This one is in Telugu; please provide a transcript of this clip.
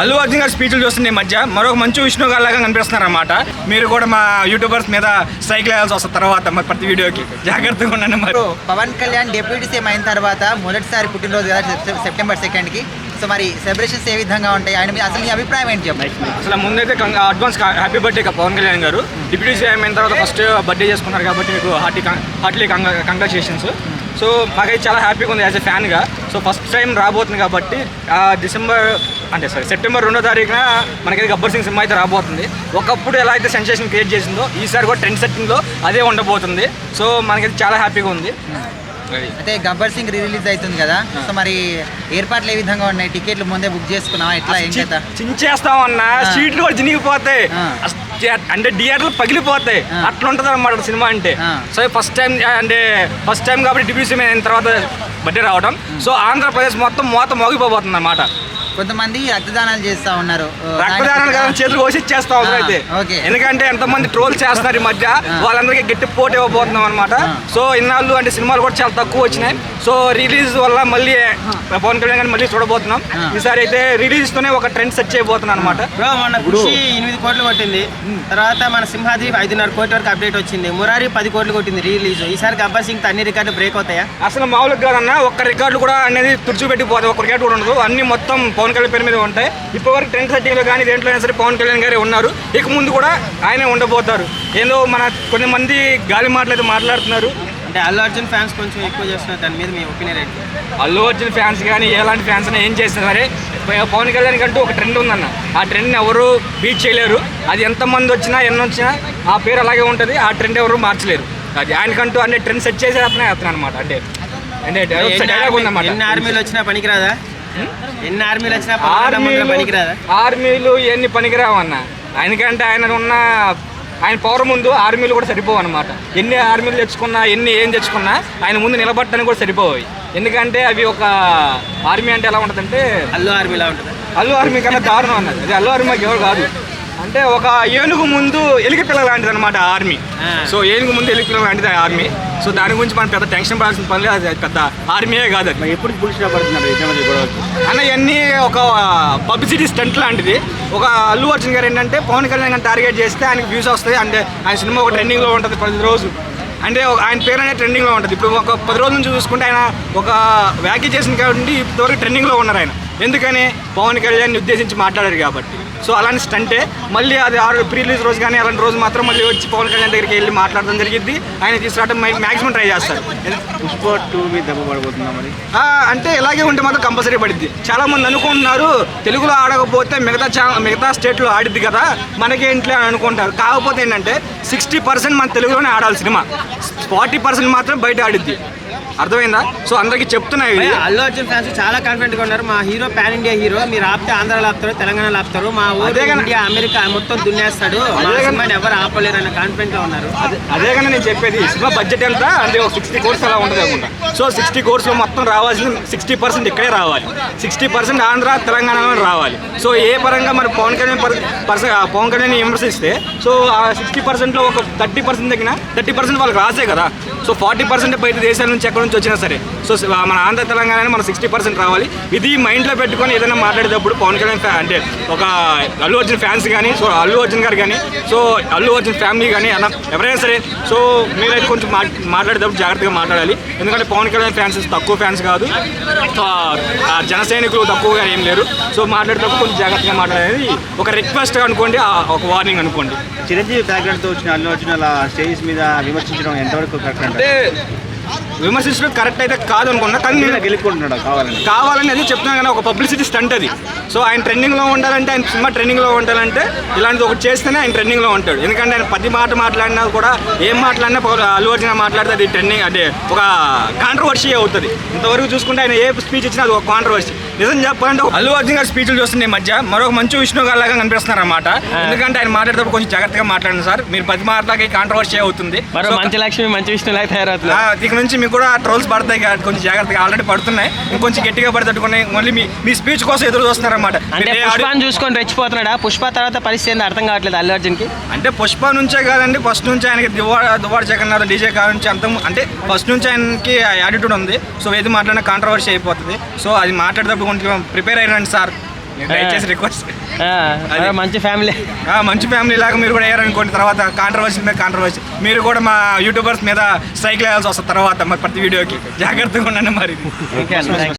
అల్లు అర్జున్ గారి స్పీచ్లు చూస్తున్న ఈ మధ్య మరొక మంచి విష్ణు గారు లాగా కనిపిస్తున్నారు అనమాట మీరు కూడా మా యూట్యూబర్స్ మీద స్ట్రైక్ వేయాల్సి వస్తుంది తర్వాత మరి ప్రతి వీడియోకి. జాగ్రత్తగా ఉండండి మరి. పవన్ కళ్యాణ్ డిప్యూటీ సీఎం అయిన తర్వాత మొదటిసారి పుట్టినరోజు కదా సెప్- సెప్టెంబర్ సెకండ్కి సో మరి సెలబ్రేషన్స్ ఏ విధంగా ఉంటాయి? ఆయన అసలు నీ అభిప్రాయం ఏంటి చెప్పండి? అసలు ముందైతే advance happy birthday Pawan Kalyan గారు. డిప్యూటీ సీఎం అయిన తర్వాత ఫస్ట్ బర్త్డే చేసుకున్నారు కాబట్టి మీకు హార్టీ హార్ట్లీ కంగ్రాచులేషన్స్ సో మాకైతే చాలా హ్యాపీగా ఉంది యాజ్ ఎ ఫ్యాన్గా. సో ఫస్ట్ టైం రాబోతుంది కాబట్టి డిసెంబర్ అంటే సారీ సెప్టెంబర్ రెండో తారీఖున మనకి గబ్బర్ సింగ్ సినిమా అయితే రాబోతుంది. ఒకప్పుడు ఎలా అయితే సెన్సేషన్ క్రియేట్ చేసిందో ఈసారి కూడా ట్రెండ్ సెట్టింగ్లో అదే ఉండబోతుంది. సో మనకైతే చాలా హ్యాపీగా ఉంది. అయితే గబ్బర్ సింగ్ రిలీజ్ అవుతుంది కదా. సో మరి ఏర్పాట్లు ఏ విధంగా ఉన్నాయి? టికెట్లు ముందే బుక్ చేసుకున్నావా? ఎట్లా? ఏం చేత చించేస్తామన్నా. సీట్లు కూడా. అస్- అంటే థియేటర్లు పగిలిపోతాయి. అట్లా ఉంటుంది అనమాట సినిమా అంటే. సో ఫస్ట్ టైం అంటే ఫస్ట్ టైం కాబట్టి డిబ్యూసీ అయిన తర్వాత బర్త్డే రావడం. సో ఆంధ్రప్రదేశ్ మొత్తం మోత మోగిపోబోతుంది అనమాట కొంతమంది రక్తదానాలు చేస్తా ఉన్నారు. రక్తదానాలు కదా చేతులు కోసి ఇచ్చేస్తాం అవసరమైతే ఓకే. ఎందుకంటే ఎంతమంది ట్రోల్ చేస్తున్నారు ఈ మధ్య. వాళ్ళందరికీ గట్టి పోటీ ఇవ్వబోతున్నాం అనమాట. సో ఇన్నాళ్ళు అంటే సినిమాలు కూడా చాలా తక్కువ వచ్చినాయి. సో రిలీజ్ వల్ల మళ్ళీ పవన్ కళ్యాణ్ గారిని మళ్ళీ చూడబోతున్నాం. ఈసారి అయితే రిలీజ్ తోనే ఒక ట్రెండ్ సెట్ చేయబోతున్నాం అనమాట ఎనిమిది కోట్లు కొట్టింది. తర్వాత మన సింహాద్రి ఐదున్నర కోట్ల వరకు అప్డేట్ వచ్చింది. మురారి పది కోట్లు కొట్టింది రిలీజ్. ఈసారి గబ్బర్ సింగ్ అన్ని రికార్డు బ్రేక్ అవుతాయా? అసలు మామూలుగా కాదన్న ఒక్క రికార్డు కూడా అనేది తుడిచిపెట్టిపోతుంది ఒక్క రికార్డు కూడా ఉండదు. అన్ని మొత్తం పవన్ కళ్యాణ్ పేరు మీద ఉంటాయి. ఇప్పటివరకు ట్రెండ్ సెట్టింగ్లో కానీ దేంట్లో అయినా సరే పవన్ కళ్యాణ్ గారే ఉన్నారు. ఇక ముందు కూడా ఆయనే ఉండబోతారు. ఏందో మన కొన్ని మంది గాలి మాటలు అయితే మాట్లాడుతున్నారు. అంటే అల్లు అర్జున్ ఫ్యాన్స్ కొంచెం ఎక్కువ చేస్తున్నారు. దాని మీద మీ ఒపీనియన్ ఏంటి? అల్లు అర్జున్ ఫ్యాన్స్ కానీ ఎలాంటి ఫ్యాన్స్ అయినా ఏం చేసినా సరే పవన్ కళ్యాణ్ కంటూ ఒక ట్రెండ్ ఉందన్న. ఆ ట్రెండ్ని ఎవరు బీట్ చేయలేరు. అది ఎంతమంది వచ్చినా ఎన్ని వచ్చినా ఆ పేరు అలాగే ఉంటుంది. ఆ ట్రెండ్ ఎవరు మార్చలేరు. అది ఆయనకంటూ అంటే ట్రెండ్ సెట్ చేసే అతనే అతను అనమాట అంటే అంటే డైలాగ్ ఎన్ని ఉందన్నమాట. ఆర్మీలు వచ్చినా పనికిరాదా? ఎన్ని ఆర్మీలు వచ్చినా పనికిరాదా? ఆర్మీలు ఇవన్నీ పనికిరావు అన్న ఆయనకంటే ఆయన ఉన్న ఆయన పవర్ ముందు ఆర్మీలు కూడా సరిపోవు అనమాట ఎన్ని ఆర్మీలు తెచ్చుకున్నా ఎన్ని ఏం తెచ్చుకున్నా ఆయన ముందు నిలబట్టడానికి కూడా సరిపోవు. ఎందుకంటే అవి ఒక ఆర్మీ అంటే ఎలా ఉంటుందంటే అల్లు ఆర్మీలా ఉంటుంది? అల్లు ఆర్మీ కన్నా దారుణం అన్నది. అది అల్లు ఆర్మీ మాకు ఎవరు కాదు. అంటే ఒక ఏనుగు ముందు ఎలికి పిల్ల లాంటిది అనమాట ఆర్మీ. సో ఏనుగు ముందు ఎలికి పిల్ల లాంటిది ఆ ఆర్మీ. సో దాని గురించి మనం పెద్ద టెన్షన్ పడాల్సిన పని లేదు అది పెద్ద ఆర్మీయే కాదు అది. ఎప్పుడు పులిసిన పడుతున్నారు అన్న ఇవన్నీ ఒక పబ్లిసిటీ స్టంట్ లాంటిది. ఒక అల్లు అర్జున్ గారు ఏంటంటే పవన్ కళ్యాణ్ గారిని టార్గెట్ చేస్తే ఆయనకి వ్యూస్ వస్తాయి అంటే ఆయన సినిమా ఒక ట్రెండింగ్లో ఉంటుంది ప్రతి రోజు అంటే ఆయన పేరు అనేది ట్రెండింగ్లో ఉంటుంది. ఇప్పుడు ఒక పది రోజుల నుంచి చూసుకుంటే ఆయన ఒక వ్యాఖ్య చేసిన కాబట్టి ఇప్పటివరకు ట్రెండింగ్లో ఉన్నారు ఆయన. ఎందుకని? పవన్ కళ్యాణ్ ఉద్దేశించి మాట్లాడారు కాబట్టి. సో అలాంటి స్టంటే మళ్ళీ అది ఆరు ప్రీ రిలీజ్ రోజు కానీ అలాంటి రోజు మాత్రం మళ్ళీ వచ్చి పవన్ కళ్యాణ్ దగ్గరికి వెళ్ళి మాట్లాడడం జరిగింది ఆయన తీసుకురావడం మ్యాక్సిమం ట్రై చేస్తారు. పుష్ప టూ మీద దెబ్బ పడబోతుందా మరి? ఆ, అంటే ఇలాగే ఉంటే మాత్రం కంపల్సరీ పడిద్ది. చాలా మంది అనుకుంటున్నారు తెలుగులో ఆడకపోతే మిగతా ఛా మిగతా స్టేట్లో ఆడిద్ది కదా మనకేంటి అని అనుకుంటారు. కాకపోతే ఏంటంటే సిక్స్టీ పర్సెంట్ మన తెలుగులోనే ఆడాలి సినిమా. ఫార్టీ పర్సెంట్ మాత్రం బయట ఆడిద్ది. అర్థమైందా? సో అందరికీ చెప్తున్నా ఇది. భయ్యా, అల్లు అర్జున్ ఫ్యాన్స్ చాలా కాన్ఫిడెంట్గా ఉన్నారు. మా హీరో పాన్ ఇండియా హీరో మీరు ఆపితే ఆంధ్రాలో ఆపుతారు తెలంగాణలో ఆపుతారు మా ఊరు అదే ఇండియా అమెరికా మొత్తం దున్నేస్తాడు. ఎవరు ఆపలేరు అన్న కాన్ఫిడెంట్గా ఉన్నారు. అదే కానీ నేను చెప్పేది సినిమా బడ్జెట్ ఎంత? అంటే ఒక సిక్స్టీ కోర్స్ అలా ఉంటుంది అనుకుంటా. సో సిక్స్టీ కోర్స్లో మొత్తం రావాల్సింది సిక్స్టీ పర్సెంట్ ఇక్కడే రావాలి. సిక్స్టీ పర్సెంట్ ఆంధ్ర తెలంగాణలో రావాలి. సో ఏ పరంగా మరి పవన్ కళ్యాణ్ పర్సన్ పవన్ కళ్యాణ్ విమర్శిస్తే సో ఆ సిక్స్టీ పర్సెంట్లో ఒక థర్టీ పర్సెంట్ తగ్గిన థర్టీ పర్సెంట్ వాళ్ళకి రాసే కదా. సో ఫార్టీ పర్సెంట్ బయట దేశాల నుంచి ఎక్కడి నుంచి వచ్చినా సరే. సో మన ఆంధ్ర తెలంగాణ మన సిక్స్టీ పర్సెంట్ రావాలి. ఇది మైండ్లో పెట్టుకొని ఏదైనా మాట్లాడేటప్పుడు పవన్ కళ్యాణ్ అంటే ఒక అల్లు అర్జున్ ఫ్యాన్స్ కానీ సో అల్లు అర్జున్ గారు కానీ సో అల్లు అర్జున్ ఫ్యామిలీ కానీ అలా ఎవరైనా సరే సో మీరైతే కొంచెం మా మాట్లాడేటప్పుడు జాగ్రత్తగా మాట్లాడాలి. ఎందుకంటే పవన్ కళ్యాణ్ ఫ్యాన్స్ తక్కువ ఫ్యాన్స్ కాదు. జన సైనికులు తక్కువగా ఏం లేరు. సో మాట్లాడేటప్పుడు కొంచెం జాగ్రత్తగా మాట్లాడేది ఒక రిక్వెస్ట్ అనుకోండి ఆ ఒక వార్నింగ్ అనుకోండి. చిరంజీవి బ్యాక్గ్రౌండ్తో వచ్చిన అల్లు అర్జున్ అలా స్టేజ్ మీద విమర్శించడం ఎంతవరకు కరెక్ట్ అంటే విమర్శించడం కరెక్ట్ అయితే కాదు అనుకున్నా కానీ నేను గెలుపుకుంటున్నాడు? కావాలని. కావాలని అది చెప్తున్నాను కానీ ఒక పబ్లిసిటీ స్టంట్ అది. సో ఆయన ట్రెండింగ్లో ఉండాలంటే ఆయన సినిమా ట్రెండింగ్లో ఉండాలంటే ఇలాంటిది ఒకటి చేస్తేనే ఆయన ట్రెండింగ్లో ఉంటాడు. ఎందుకంటే ఆయన పది మాట మాట్లాడినా కూడా ఏం మాట్లాడినా ఒక అల్లు అర్జున్ మాట్లాడితే అది ట్రెండింగ్ అంటే ఒక కాంట్రవర్సీ అవుతుంది. ఇంతవరకు చూసుకుంటే ఆయన ఏ స్పీచ్ ఇచ్చినా అది ఒక కాంట్రవర్సీ నిజం చెప్పాలంటే అల్లు అర్జున్ గారి స్పీచ్లు చూస్తున్న ఈ మధ్య. మరొక మంచి విష్ణు గారు లాగా కనిపిస్తున్నారు అనమాట ఎందుకంటే ఆయన మాట్లాడేటప్పుడు కొంచెం జాగ్రత్తగా మాట్లాడండి సార్. మీరు పది మాటలకి కాంట్రవర్సీ అవుతుంది. మంచి లక్ష్మి మంచి విష్ణులాగా తయారవుతున్నారు. ఆ, ఇక నుంచి మీకు కూడా ట్రోల్స్ పడతాయి కాబట్టి కొంచెం జాగ్రత్తగా ఆల్రెడీ పడుతున్నాయి. ఇంకొంచెం గట్టిగా పడతట్టుకున్నాయి మళ్ళీ మీ మీ స్పీచ్ కోసం ఎదురు చూస్తున్నారన్నమాట. అంటే పుష్పాన్ని చూసుకొని రెచ్చిపోతున్నాడా? పుష్ప తర్వాత పరిస్థితి ఏందో అర్థం కావట్లేదు అల్లు అర్జున్కి అంటే పుష్ప నుంచే కాదండి ఫస్ట్ నుంచి ఆయనకి దువాడ దువాడ జగన్నాథ్ డీజే కాడ నుంచి అంత అంటే ఫస్ట్ నుంచి ఆయనకి యాటిట్యూడ్ ఉంది. సో ఏది మాట్లాడినా కాంట్రవర్సీ అయిపోతుంది. సో అది మాట్లాడేటప్పుడు కొంచెం ప్రిపేర్ అయినండి సార్. దయచేసి రిక్వెస్ట్. మంచి ఫ్యామిలీ మంచి ఫ్యామిలీ లాగా మీరు కూడా అయ్యారనుకోండి తర్వాత కాంట్రవర్సీ మీద కాంట్రవర్సీ మీరు కూడా మా యూట్యూబర్స్ మీద స్ట్రైక్ లేయాల్సి వస్తుంది తర్వాత మరి ప్రతి వీడియోకి జాగ్రత్తగా ఉండండి మరి